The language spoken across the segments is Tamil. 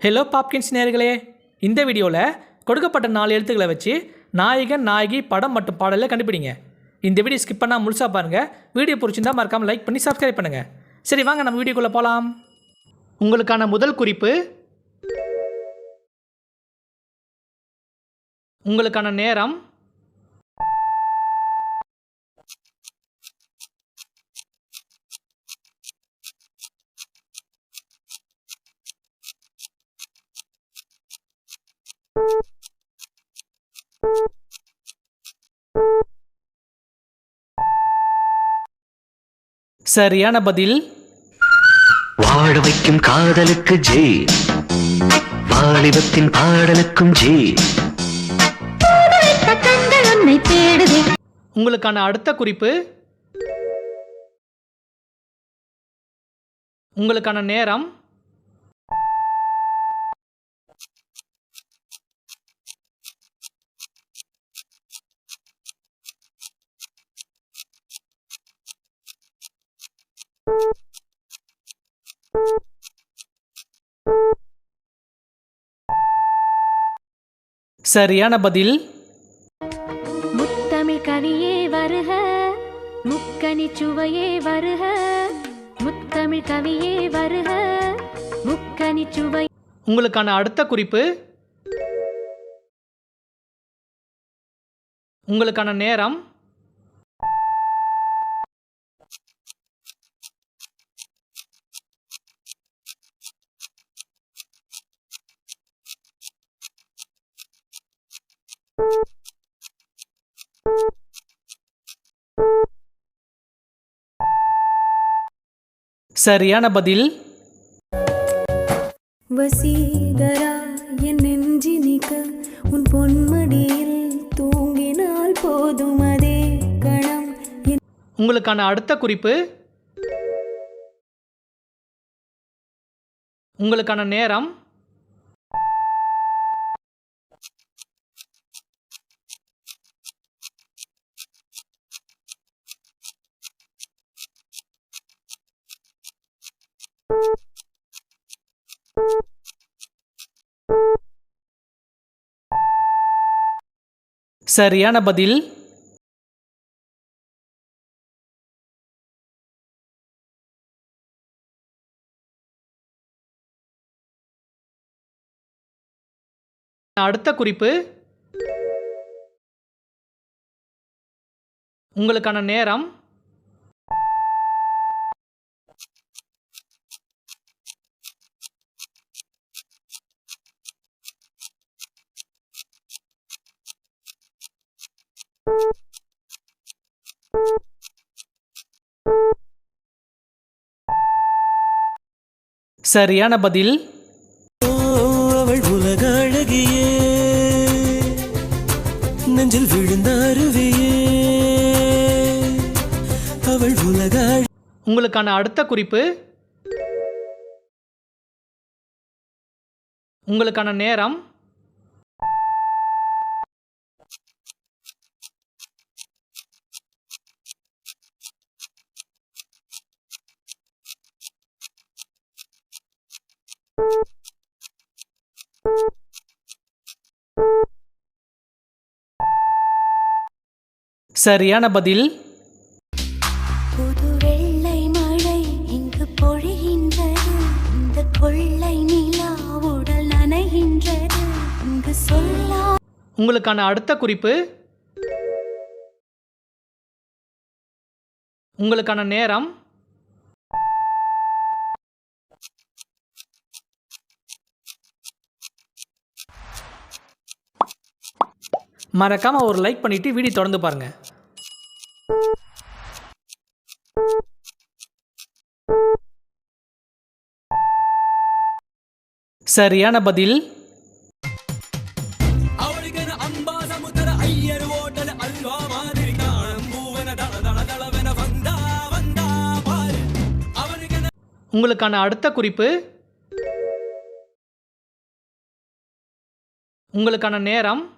ஹலோ பாப்கின்ஸ் நேர்களே இந்த வீடியோவில் கொடுக்கப்பட்ட நாலு எழுத்துக்களை வச்சு நாயகன் நாயகி படம் மற்றும் பாடலை கண்டுபிடிங்க. இந்த வீடியோ ஸ்கிப் பண்ணால் முழுசாக பாருங்கள் வீடியோ பிடிச்சிருந்தா மறக்காமல் லைக் பண்ணி சப்ஸ்கிரைப் பண்ணுங்கள் சரி வாங்க நம்ம வீடியோக்குள்ளே போகலாம் உங்களுக்கான முதல் குறிப்பு உங்களுக்கான நேரம் சரியான பதில். வாழ வைக்கும் காதலுக்கு ஜே. வாலிபத்தின் பாடலுக்கும் ஜே. வைத்த கண்கள் உன்னை தேடுதே உங்களுக்கான அடுத்த குறிப்பு. உங்களுக்கான நேரம். சரியான பதில். முத்தமிழ் கவியே வருக முக்கனி சுவையே வருக முத்தமிழ் கவியே வருக முக்கனி சுவை. உங்களுக்கான அடுத்த குறிப்பு. உங்களுக்கான நேரம். சரியான பதில். வசீகரா என் நெஞ்சினிக்க உன் பொன்மடியில் தூங்கினால் போதும் அதே கணம். உங்களுக்கான அடுத்த குறிப்பு. உங்களுக்கான நேரம். சரியான பதில்? அடுத்த குறிப்பு. உங்களுக்கான நேரம் சரியான பதில். அவள் உலக அழகியே. நெஞ்சில் விழுந்த அருவியே. அவள் உலக உங்களுக்கான அடுத்த குறிப்பு. உங்களுக்கான நேரம் சரியான பதில். புது வெள்ளை மழை இங்கு பொழிகின்றது. இந்த கொள்ளை நிலா உடல் நனைகின்றது. இங்கு சொல்லா உங்களுக்கான அடுத்த குறிப்பு. உங்களுக்கான நேரம். மறக்காம ஒரு லைக் பண்ணிட்டு வீடியோ தொடர்ந்து பாருங்க. சரியான பதில். உங்களுக்கான அடுத்த குறிப்பு. உங்களுக்கான நேரம்.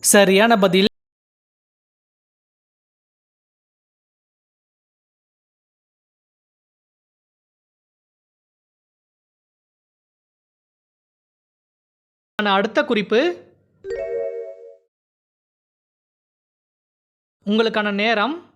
சரியான பதில். அடுத்த குறிப்பு. உங்களுக்கான நேரம்.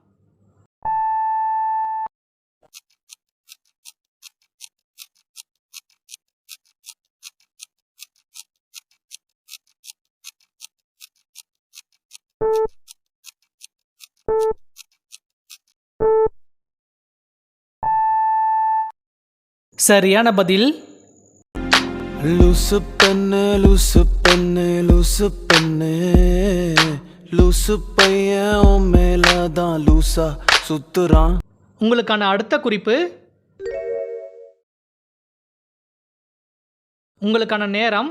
சரியான பதில். லூசு பெண்ணு லூசு பெண்ணு லூசு பெண்ணு. லூசு பையன் மேலதான் லூசா சுத்துறான். உங்களுக்கான அடுத்த குறிப்பு. உங்களுக்கான நேரம்